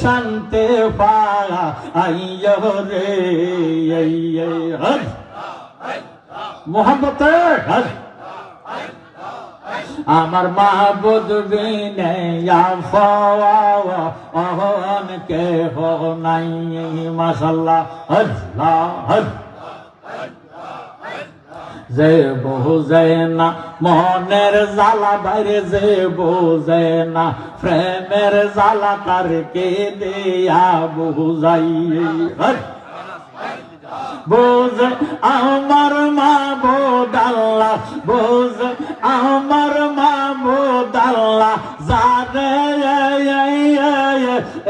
শান্তে পাড়া আইয় রে হর মোহাম্মত হর আমার মা বদবে অহন কে হো নাই মাসাল্লাহ হল্লা হল্লা যে বোঝে না মনের জ্বালা বাইরে যে বোঝে না প্রেমের জ্বালা তার কে দেয়া বুঝাই বোঝে আমার মা বোদাল্লা, বোঝে আমার মা বোদাল্লা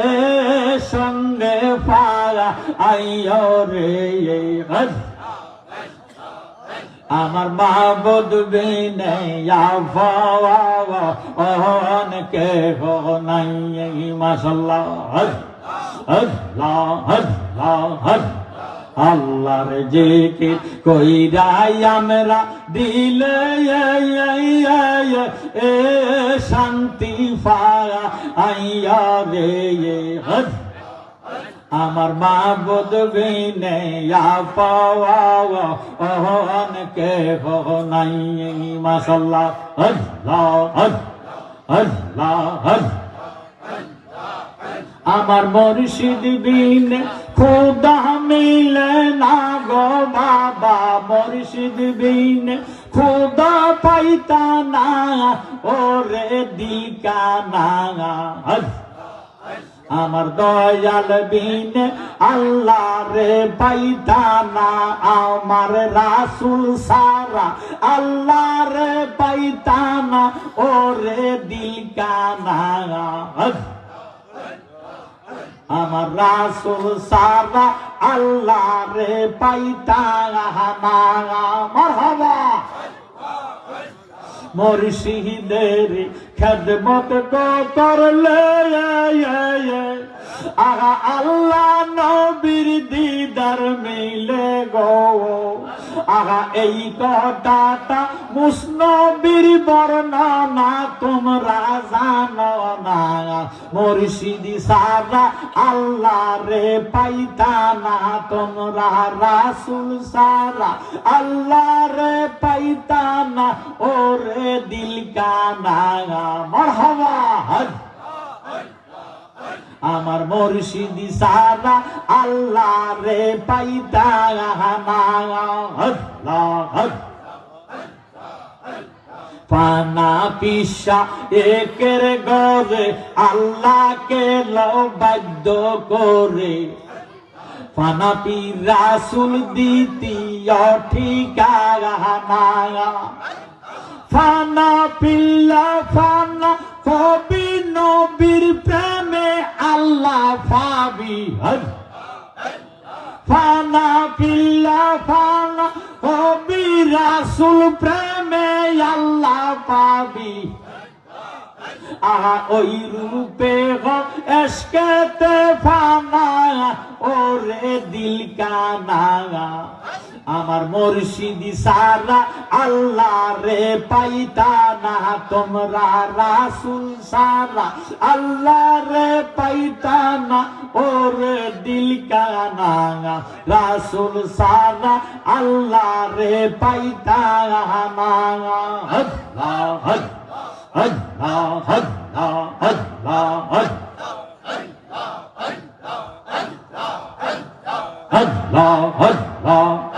এ সঙ্গে পায়া আইয় রে হজ আমার মাহবুদ বিনে অহন কে হো নাই মাসাল্লাহ হজ আল্লাহ আল্লাহ হজ আল্লাহর জিকির কইরাই আমরা দিলে, এ শান্তি পায়া, আইয়া রে হজ। আমার মা বুধ বিনে পাওয়া অহন কে হো নাই মাসাল্লাহ আল্লাহ আল্লাহ আল্লাহ আমার মর্শিদ বিন খোদা মিলে না গো বাবা, মর্শিদ বিন খোদা পাইতা না, ওরে দিকা না। আমার দয়াল বিন আল্লাহ রে পাইতানা, আমার রাসুল সারা আল্লাহ রে পাইতানা, ওরে দিল কানা আমার রাসুল সারা আল্লাহ রে পাইতানা। মারহাবা মুর্শিদের খেদমত করলে আগা আল্লাহ নবীর দিদার মিলে গো। আগা এই কথাটা মুসনবীর বর্ণনা তোমরা জানো না। মুর্শিদি সারা আল্লাহ রে পাইতা না, তোমরা রাসুল সারা আল্লাহ রে পাইতা না। ওরে দিল কানা মরহবা হজ আমার মুর্শিদি সারা আল্লাহ রে পাইতা পানা পিসা একের গরে আল্লাহকে বাধ্য করে। পানা পি রাসুল দ্বিতীয় ঠিকানা ফানা পিল্লা ফানা কবি নবীর প্রেমে আল্লাহ পাবি হজ ফানা পিল্লা ফানা কবি রাসুল প্রেমে আল্লাহ পাবি আহা, ওই রূপে এসকেতে ফানা, ওরে দিল কানা। আমার মুর্শিদি সারা আল্লাহ রে পাইতা না তোমরা রাসুল সারা আল্লাহ রে পাইতা না ওরে দিল কানা রাসুল সারা আল্লাহ রে পাইতা না আল্লাহ আল্লাহ আল্লাহ আল্লাহ আল্লাহ আল্লাহ আল্লাহ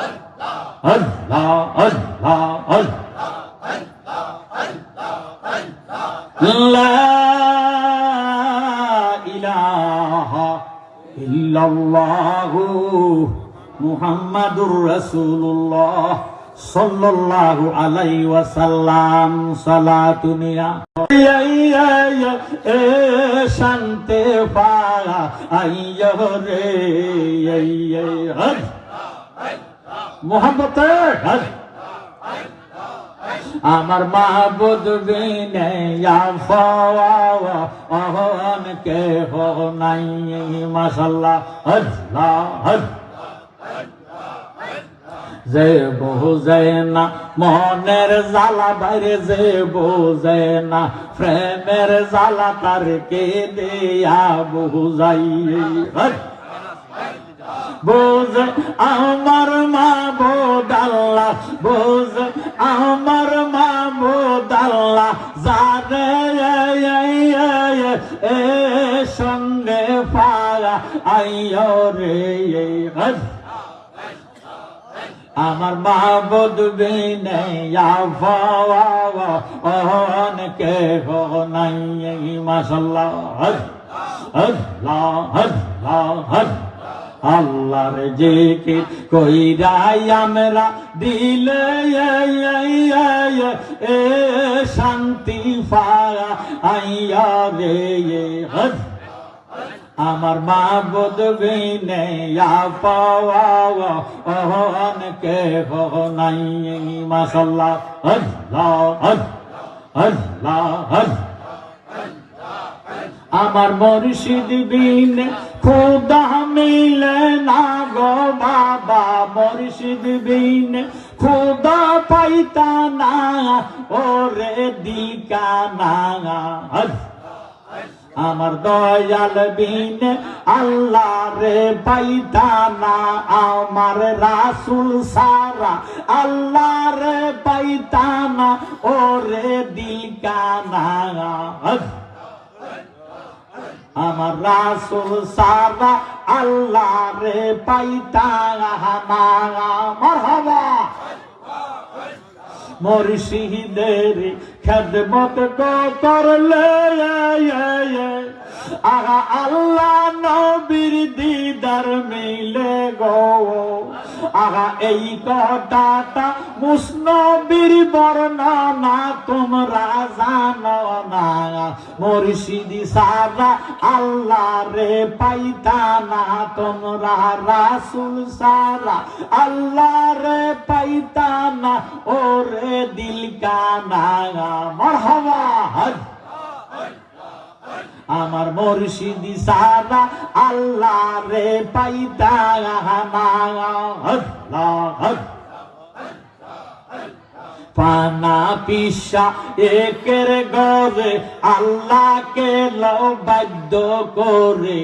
আল্লাহ ইল্লাল্লাহু মুহাম্মাদুর রাসূলুল্লাহ সাল্লাল্লাহু আলাইহি ওয়াসাল্লাম সালাতুনিয়া এ শান্তে পায়া আইয় রে হজ। মোহাম্মত আমার মাহবুদ বিনে অহন কে হো নাই মাসাল্লাহ হজ যে বোঝে না, মনের জ্বালা বাইরে, যে বোঝে না, প্রেমের জ্বালা তার কে দেয়া বুঝাই। বোঝ আমার মা বোদাল্লা, বোঝ আমার মা বোদাল্লা, যারে সঙ্গে পারা আইয় রে হজ আমার মাহবুদ বিনে অনেকে নাই মাসাল্লাহ হজ আল্লাহ আল্লাহ হজ। আল্লাহর যে কইরাই আমরা দিলে, এ শান্তি পায়া আইয়া রে হজ আমার মা বোধ বিনে পাওয়া অনেকে নাই মাসাল্লাহ আল্লাহ আল্লাহ আল্লাহ আমার মর্শিদ বিন খুদা মিলে না গো বাবা, মর্শিদ বিন খুদা পাইতা না, ওরে দিকা না আমার দয়াল বিন আল্লাহ রে পাইতা না, আমার রাসুল সারা আল্লাহ রে পাইতা না, ওরে দিকা না আমার রাসুল সারা আল্লাহ রে পাইতা মারহাবা। মুর্শিদের খেদমত কো করলে আগা আল্লাহ নবীর দিদার মিলে গো। আগা এই কথাটা মুসনবীর বর্ণনা তোমরা জানো না। মুর্শিদি সারা আল্লাহ রে পাইতা না তোমরা রাসুল সারা আল্লাহ রে পাইতা না ওরে দিল কানা মরহবা হজ আমার মুর্শিদি সারা আল্লাহ রে পাইতা পানা পিসা একের গরে আল্লাহকে বাধ্য করে।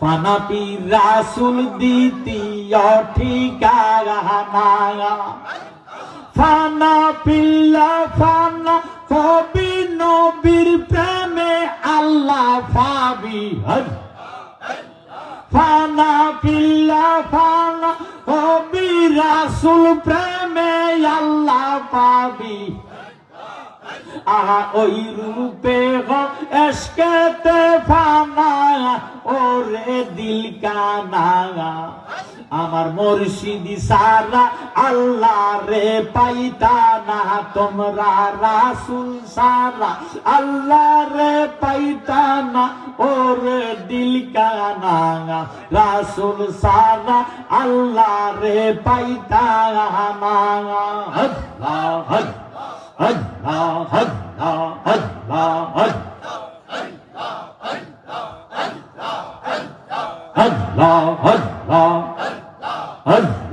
পানা পি রাসুল দ্বিতীয় ঠিকানা ফানা পিল্লা ফানা, কবি নবীর প্রেমে আল্লাহ পাবি ফানা পিল্লা ফানা, কবি রাসুল প্রেমে আল্লাহ পাবি আহা, ওই রূপে এসকেতে ফানা, ওরে দিল কানা। আমার মুর্শিদি সারা আল্লাহ রে পাইতা না তোমরা রাসুল সারা আল্লাহ রে পাইতা না ওরে দিল কানা রাসুল সারা আল্লাহ রে পাইতা না আল্লাহ আল্লাহ আল্লাহ আল্লাহ আল্লাহ